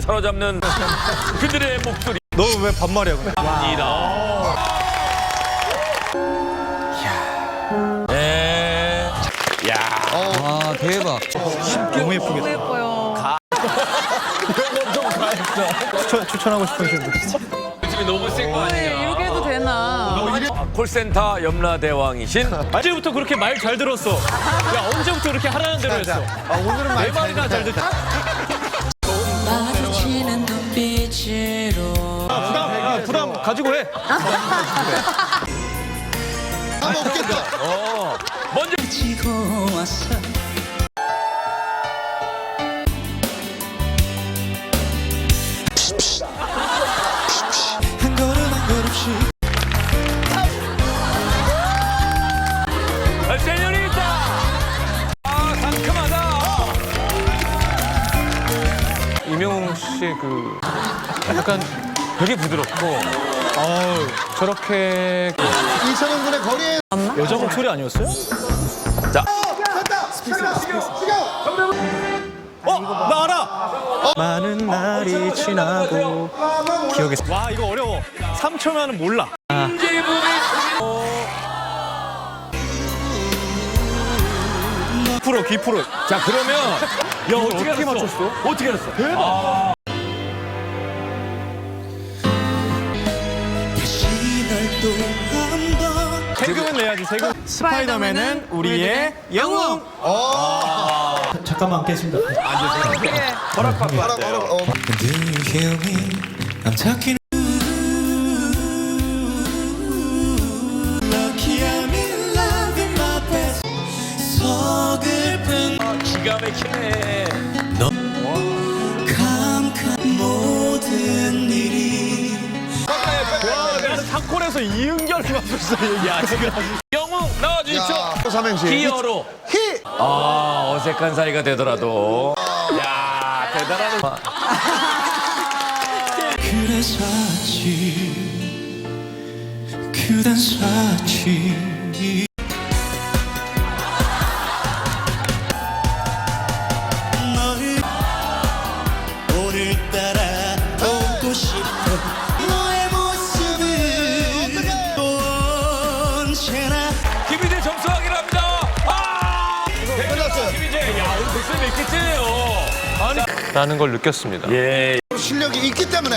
사로잡는 그들의 목소리. 너 왜 반말이야 근데? 네. 야. 아 대박. 너무 예쁘게. 예뻐요. 추천, 추천하고 싶으신 분. 요즘에 너무 센거 네, 아니냐. 이렇게 해도 되나? 콜센터 염라대왕이신 언제부터 그렇게 말 잘 들었어? 야 언제부터 그렇게 하라는 대로 했어? 아, 오늘은 내 말이나 잘 듣. 마 가지고 해. 아 먹겠다. 먼저 지고 왔어 한 걸음 한 걸음씩 아, 세뇨리타. 아 상큼하다. 이명웅 씨그 약간 되게 부드럽고 어우 저렇게 이찬원 군의 거리에 여자 목소리 아니었어요? 자. 어? 나 알아! 많은 날이 지나고 기억에 와 이거 어려워 3초면은 몰라 프로 귀 프로. 자 그러면 야 어떻게, 맞췄어? 어떻게 알았어? 다시 세금은 내야지 세금 스파이더맨은 우리의 영웅 잠깐만 앉겠습니다. 허락받고 알아, 왔대요. 알아, 어. Do you hear me? I'm talking Lucky I'm in love in my best 서글픈 기가 막히네. 콜에서 이은결 맞췄어 야 지금 영웅 나와주십시오. 야, 삼행시. 히어로. 히. 아 어색한 사이가 되더라도. 야 대단하네. 그래서 왔지 그댄 사치 언제나 김희재 점수 확인합니다. 아! 끝났어요. 김희재, 야 오늘 백점 몇 개째예요. 라는 걸 느꼈습니다 예. 실력이 있기 때문에